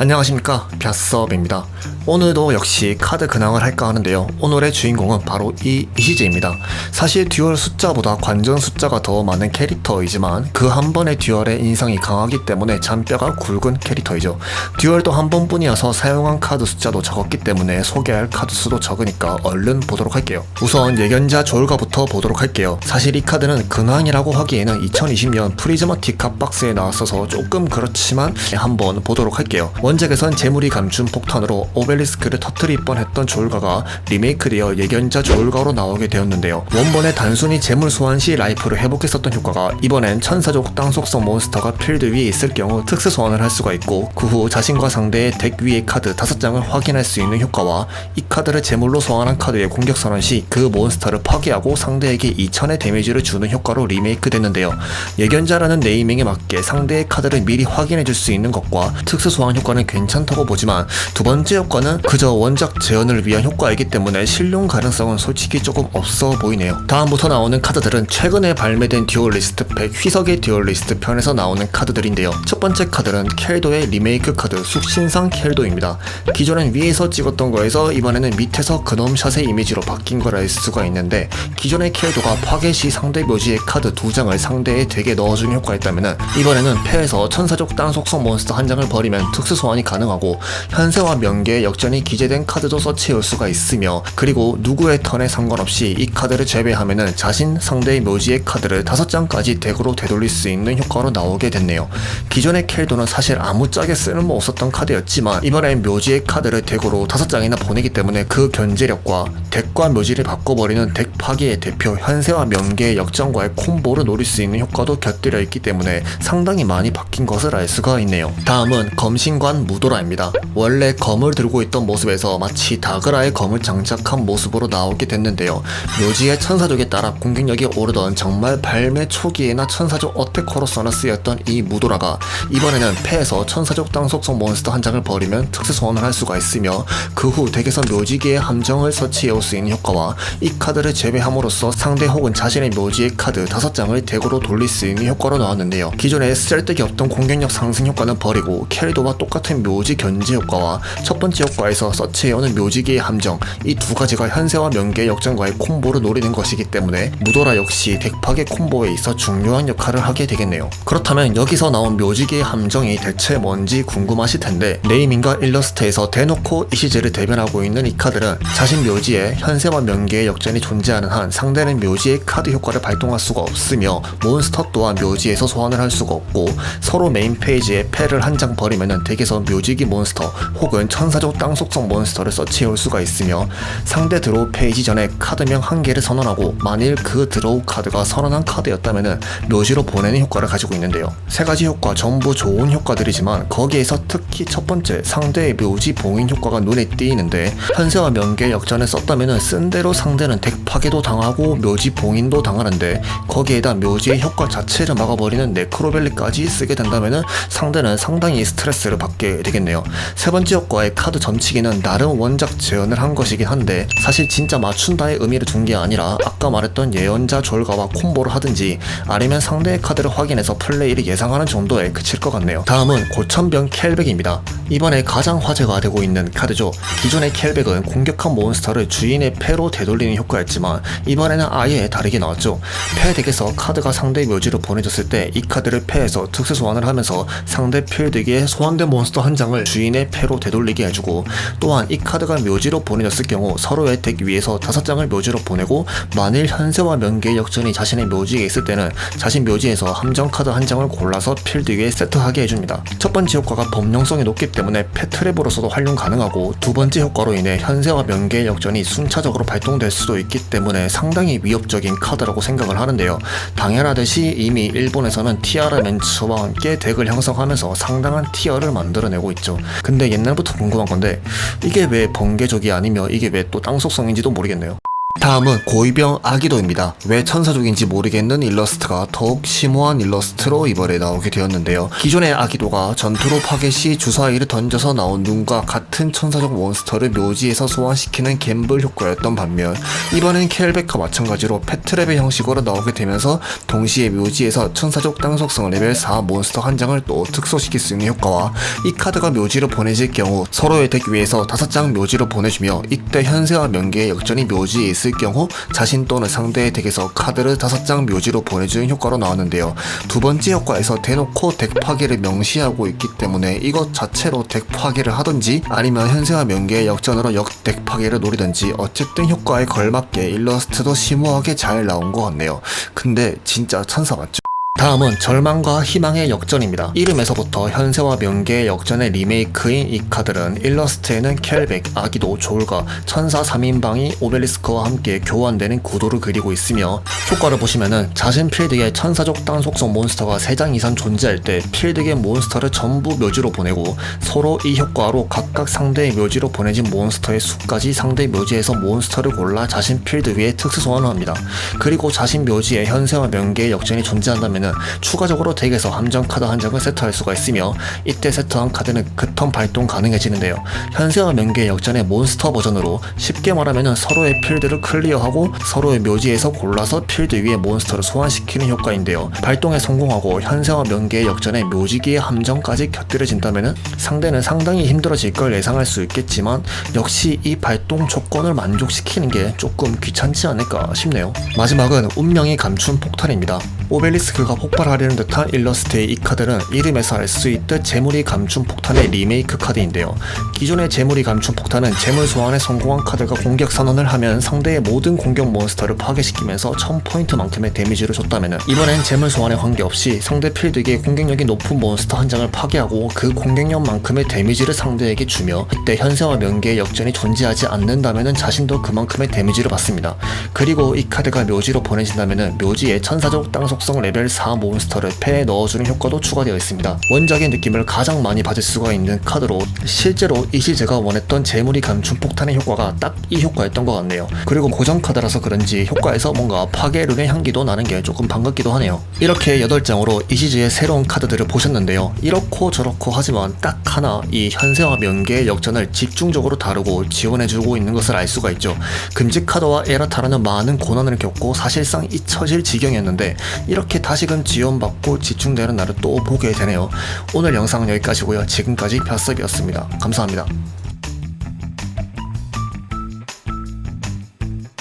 안녕하십니까. 벼섭입니다. 오늘도 역시 카드 근황을 할까 하는데요. 오늘의 주인공은 바로 이 이시즈입니다. 사실 듀얼 숫자보다 관전 숫자가 더 많은 캐릭터이지만 그 한 번의 듀얼의 인상이 강하기 때문에 잔뼈가 굵은 캐릭터이죠. 듀얼도 한 번뿐이어서 사용한 카드 숫자도 적었기 때문에 소개할 카드 수도 적으니까 얼른 보도록 할게요. 우선 예견자 조울가부터 보도록 할게요. 사실 이 카드는 근황이라고 하기에는 2020년 프리즈마틱 값박스에 나왔어서 조금 그렇지만 한번 보도록 할게요 원작에선 재물이 감춘 폭탄으로 오벨리스크를 터트릴 뻔했던 조울가가 리메이크되어 예견자 조울가로 나오게 되었는데요. 원본에 단순히 재물 소환 시 라이프를 회복했었던 효과가 이번엔 천사족 땅 속성 몬스터가 필드 위에 있을 경우 특수 소환을 할 수가 있고 그 후 자신과 상대의 덱 위의 카드 5장을 확인할 수 있는 효과와 이 카드를 재물로 소환한 카드의 공격 선언 시 그 몬스터를 파괴하고 상대에게 2000의 데미지를 주는 효과로 리메이크 됐는데요. 예견자라는 네이밍에 맞게 상대의 카드를 미리 확인해 줄 수 있는 것과 특수 소환 효과는 괜찮다고 보지만 두 번째 효과는 그저 원작 재현을 위한 효과이기 때문에 실용 가능성은 솔직히 조금 없어 보이네요. 다음부터 나오는 카드들은 최근에 발매된 듀얼리스트 팩 휘석의 듀얼리스트 편에서 나오는 카드들인데요. 첫 번째 카드는 켈도의 리메이크 카드 숙신상 켈도입니다. 기존엔 위에서 찍었던 거에서 이번에는 밑에서 그놈샷의 이미지로 바뀐 걸알 수가 있는데 기존의 켈도가 파괴 시 상대 묘지의 카드 두 장을 상대의 덱에 넣어주는 효과였다면 이번에는 패에서 천사족 땅 속성 몬스터 한 장을 버리면 특수 소환 이 가능하고 현세와 명계의 역전이 기재된 카드도 서치해올 수가 있으며 그리고 누구의 턴에 상관없이 이 카드를 제외하면은 자신 상대의 묘지의 카드를 다섯 장까지 덱으로 되돌릴 수 있는 효과로 나오게 됐네요. 기존의 켈도는 사실 아무짝에 쓸모 없었던 카드였지만 이번엔 묘지의 카드를 덱으로 다섯 장이나 보내기 때문에 그 견제력과 덱과 묘지를 바꿔버리는 덱 파괴의 대표 현세와 명계의 역전과의 콤보를 노릴 수 있는 효과도 곁들여 있기 때문에 상당히 많이 바뀐 것을 알 수가 있네요. 다음은 검신관 무도라입니다. 원래 검을 들고 있던 모습에서 마치 다그라의 검을 장착한 모습으로 나오게 됐는데요. 묘지의 천사족에 따라 공격력이 오르던 정말 발매 초기에나 천사족 어택커로서나 쓰였던 이 무도라가 이번에는 패에서 천사족 땅 속성 몬스터 한 장을 버리면 특수 소환을 할 수가 있으며 그 후 덱에서 묘지기의 함정을 서치해올 수 있는 효과와 이 카드를 제외함으로써 상대 혹은 자신의 묘지의 카드 5장을 덱으로 돌릴 수 있는 효과로 나왔는데요. 기존에 쓸데기 없던 공격력 상승 효과는 버리고 캐리도와 똑같은 묘지 견제 효과와 첫 번째 효과에서 서치해오는 묘지기의 함정 이 두 가지가 현세와 명계의 역전과의 콤보를 노리는 것이기 때문에 무도라 역시 덱 파괴 콤보에 있어 중요한 역할을 하게 되겠네요. 그렇다면 여기서 나온 묘지기의 함정이 대체 뭔지 궁금하실 텐데 네이밍과 일러스트에서 대놓고 이시즈를 대변하고 있는 이 카드는 자신 묘지에 현세와 명계의 역전이 존재하는 한 상대는 묘지의 카드 효과를 발동할 수가 없으며 몬스터 또한 묘지에서 소환을 할 수가 없고 서로 메인 페이지에 패를 한 장 버리면은 덱에서 묘지기 몬스터 혹은 천사족 땅 속성 몬스터를 서치해올 수가 있으며 상대 드로우 페이지 전에 카드명 한 개를 선언하고 만일 그 드로우 카드가 선언한 카드였다면은 묘지로 보내는 효과를 가지고 있는데요. 세 가지 효과 전부 좋은 효과들이지만 거기에서 특히 첫 번째 상대의 묘지 봉인 효과가 눈에 띄는데 현세와 명계 역전을 썼다면은 쓴 대로 상대는 덱 파괴도 당하고 묘지 봉인도 당하는데 거기에다 묘지의 효과 자체를 막아버리는 네크로벨리까지 쓰게 된다면은 상대는 상당히 스트레스를 받게 되겠네요. 세 번째 효과의 카드 점치기는 나름 원작 재현을 한 것이긴 한데 사실 진짜 맞춘다의 의미를 둔 게 아니라 아까 말했던 예언자 졸가와 콤보를 하든지 아니면 상대의 카드를 확인해서 플레이를 예상하는 정도에 그칠 것 같네요. 다음은 고천병 켈백입니다. 이번에 가장 화제가 되고 있는 카드죠. 기존의 켈백은 공격한 몬스터를 주인의 패로 되돌리는 효과였지만 이번에는 아예 다르게 나왔죠. 패 덱에서 카드가 상대 묘지로 보내졌을 때 이 카드를 패에서 특수 소환을 하면서 상대 필드기에 소환된 몬스터 한 장을 주인의 패로 되돌리게 해주고 또한 이 카드가 묘지로 보내졌을 경우 서로의 덱 위에서 다섯 장을 묘지로 보내고 만일 현세와 명계의 역전이 자신의 묘지에 있을 때는 자신 묘지에서 함정 카드 한 장을 골라서 필드 위에 세트하게 해줍니다. 첫 번째 효과가 범용성이 높기 때문에 패트랩으로서도 활용 가능하고 두 번째 효과로 인해 현세와 명계의 역전이 순차적으로 발동될 수도 있기 때문에 상당히 위협적인 카드라고 생각을 하는데요. 당연하듯이 이미 일본에서는 티아라 멘츠와 함께 덱을 형성하면서 상당한 티어를 만들어 내고 있죠. 근데 옛날부터 궁금한 건데 이게 왜 번개족이 아니며 이게 왜 또 땅속성인지도 모르겠네요. 다음은 고이병 아기도입니다. 왜 천사족인지 모르겠는 일러스트가 더욱 심오한 일러스트로 이번에 나오게 되었는데요. 기존의 아기도가 전투로 파괴 시 주사위를 던져서 나온 눈과 같은 천사족 몬스터를 묘지에서 소환시키는 갬블 효과였던 반면 이번엔 켈백과 마찬가지로 패트랩의 형식으로 나오게 되면서 동시에 묘지에서 천사족 땅 속성 레벨 4 몬스터 한 장을 또 특수시킬 수 있는 효과와 이 카드가 묘지로 보내질 경우 서로의 덱 위에서 5장 묘지로 보내주며 이때 현세와 명계의 역전이 묘지에 있을 경우 자신 또는 상대의 덱에서 카드를 5장 묘지로 보내주는 효과로 나왔는데요. 두 번째 효과에서 대놓고 덱 파괴를 명시하고 있기 때문에 이것 자체로 덱 파괴를 하든지 아니면 현세와 명계의 역전으로 역덱 파괴를 노리든지 어쨌든 효과에 걸맞게 일러스트도 심오하게 잘 나온 것 같네요. 근데 진짜 천사 맞죠? 다음은 절망과 희망의 역전입니다. 이름에서부터 현세와 명계의 역전의 리메이크인 이 카드는 일러스트에는 켈백, 아기도, 졸가, 천사 3인방이 오벨리스크와 함께 교환되는 구도를 그리고 있으며 효과를 보시면은 자신 필드에 천사족 땅 속성 몬스터가 3장 이상 존재할 때 필드의 몬스터를 전부 묘지로 보내고 서로 이 효과로 각각 상대의 묘지로 보내진 몬스터의 수까지 상대 묘지에서 몬스터를 골라 자신 필드 위에 특수 소환을 합니다. 그리고 자신 묘지에 현세와 명계의 역전이 존재한다면 추가적으로 덱에서 함정 카드 한 장을 세트할 수가 있으며 이때 세트한 카드는 그 턴 발동 가능해지는데요. 현세와 명계의 역전의 몬스터 버전으로 쉽게 말하면 서로의 필드를 클리어하고 서로의 묘지에서 골라서 필드 위에 몬스터를 소환시키는 효과인데요. 발동에 성공하고 현세와 명계의 역전에 묘지기의 함정까지 곁들여진다면 상대는 상당히 힘들어질 걸 예상할 수 있겠지만 역시 이 발동 조건을 만족시키는 게 조금 귀찮지 않을까 싶네요. 마지막은 운명이 감춘 폭탄입니다. 오벨리스크가 폭발하려는 듯한 일러스트의 이 카드는 이름에서 알 수 있듯 재물이 감춘 폭탄의 리메이크 카드인데요. 기존의 재물이 감춘 폭탄은 재물 소환에 성공한 카드가 공격 선언을 하면 상대의 모든 공격 몬스터를 파괴시키면서 1000포인트만큼의 데미지를 줬다면 이번엔 재물 소환에 관계없이 상대 필드기에 공격력이 높은 몬스터 한 장을 파괴하고 그 공격력만큼의 데미지를 상대에게 주며 이때 현세와 명계의 역전이 존재하지 않는다면 자신도 그만큼의 데미지를 받습니다. 그리고 이 카드가 묘지로 보내진다면 묘지에 천사족 땅 속성 레벨 4 몬스터를 패에 넣어주는 효과도 추가되어 있습니다. 원작의 느낌을 가장 많이 받을 수가 있는 카드로 실제로 이 시제가 원했던 재물이 감춘 폭탄의 효과가 딱 이 효과였던 것 같네요. 그리고 고정 카드라서 그런지 효과에서 뭔가 파괴룬의 향기도 나는 게 조금 반갑기도 하네요. 이렇게 8장으로 이 시즈의 새로운 카드들을 보셨는데요. 이렇고 저렇고 하지만 딱 하나 이 현세와 명계의 역전을 집중적으로 다루고 지원해주고 있는 것을 알 수가 있죠. 금지 카드와 에라타라는 많은 고난을 겪고 사실상 잊혀질 지경이었는데 이렇게 다시 금 지원받고 집중되는 날을 또 보게 되네요. 오늘 영상은 여기까지고요. 지금까지 벼섭이었습니다. 감사합니다.